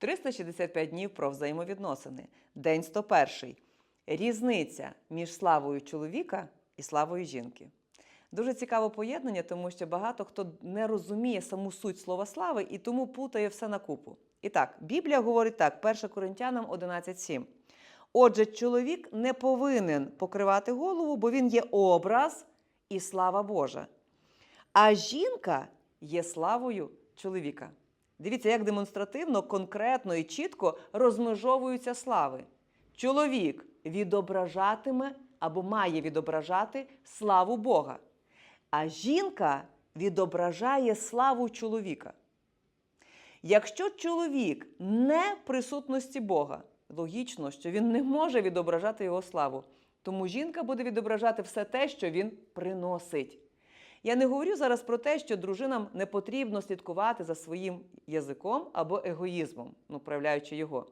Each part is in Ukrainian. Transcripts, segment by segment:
365 днів про взаємовідносини. День 101. Різниця між славою чоловіка і славою жінки. Дуже цікаве поєднання, тому що багато хто не розуміє саму суть слова слави і тому путає все на купу. І так, Біблія говорить так, 1 Коринтянам 11.7. Отже, чоловік не повинен покривати голову, бо він є образ і слава Божа. А жінка є славою чоловіка. Дивіться, як демонстративно, конкретно і чітко розмежовуються слави. Чоловік відображатиме або має відображати славу Бога, а жінка відображає славу чоловіка. Якщо чоловік не в присутності Бога, логічно, що він не може відображати його славу, тому жінка буде відображати все те, що він приносить. Я не говорю зараз про те, що дружинам не потрібно слідкувати за своїм язиком або егоїзмом, ну, проявляючи його.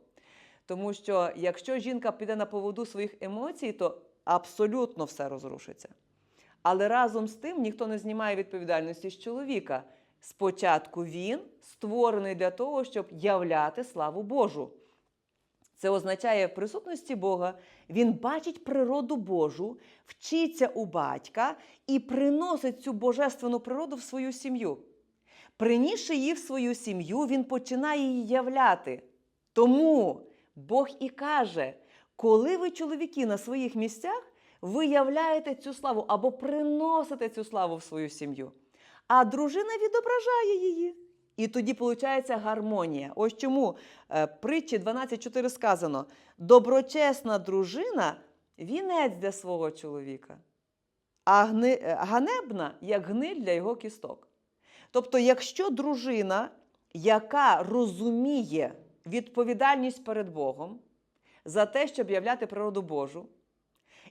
Тому що якщо жінка піде на поводу своїх емоцій, то абсолютно все розрушиться. Але разом з тим ніхто не знімає відповідальності з чоловіка. Спочатку він створений для того, щоб являти славу Божу. Це означає в присутності Бога, він бачить природу Божу, вчиться у батька і приносить цю божественну природу в свою сім'ю. Принісши її в свою сім'ю, він починає її являти. Тому Бог і каже: коли ви, чоловіки, на своїх місцях, ви являєте цю славу або приносите цю славу в свою сім'ю, а дружина відображає її. І тоді виходить гармонія. Ось чому е, притчі 12.4 сказано: доброчесна дружина вінець для свого чоловіка, а е, ганебна як гниль для його кісток. Тобто, якщо дружина, яка розуміє відповідальність перед Богом за те, щоб являти природу Божу,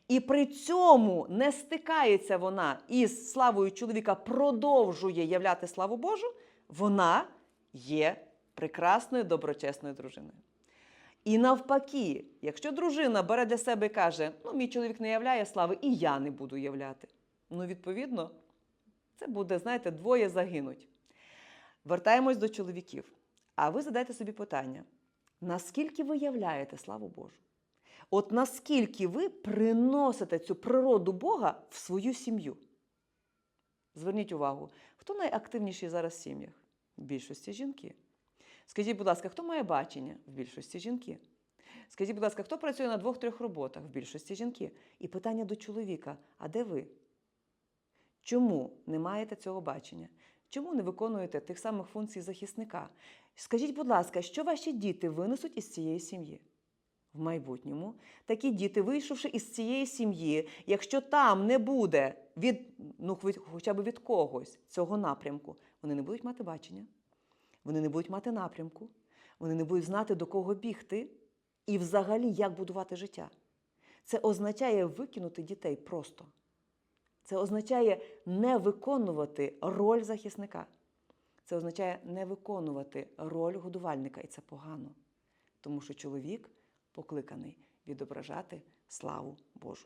і при цьому не стикається вона із славою чоловіка, продовжує являти славу Божу, вона є прекрасною доброчесною дружиною. І навпаки, якщо дружина бере для себе і каже, ну, мій чоловік не являє слави, і я не буду являти. Ну, відповідно, це буде, знаєте, двоє загинуть. Вертаємось до чоловіків. А ви задайте собі питання: наскільки ви являєте славу Божу? От наскільки ви приносите цю природу Бога в свою сім'ю? Зверніть увагу, хто найактивніший зараз в сім'ях? В більшості жінки. Скажіть, будь ласка, хто має бачення? В більшості жінки. Скажіть, будь ласка, хто працює на двох-трьох роботах? В більшості жінки. І питання до чоловіка: а де ви? Чому не маєте цього бачення? Чому не виконуєте тих самих функцій захисника? Скажіть, будь ласка, що ваші діти винесуть із цієї сім'ї? В майбутньому такі діти, вийшовши із цієї сім'ї, якщо там не буде від, ну, хоча б від когось цього напрямку, вони не будуть мати бачення, вони не будуть мати напрямку, вони не будуть знати, до кого бігти і взагалі як будувати життя. Це означає викинути дітей просто. Це означає не виконувати роль захисника. Це означає не виконувати роль годувальника, і це погано. Тому що чоловік покликаний відображати славу Божу.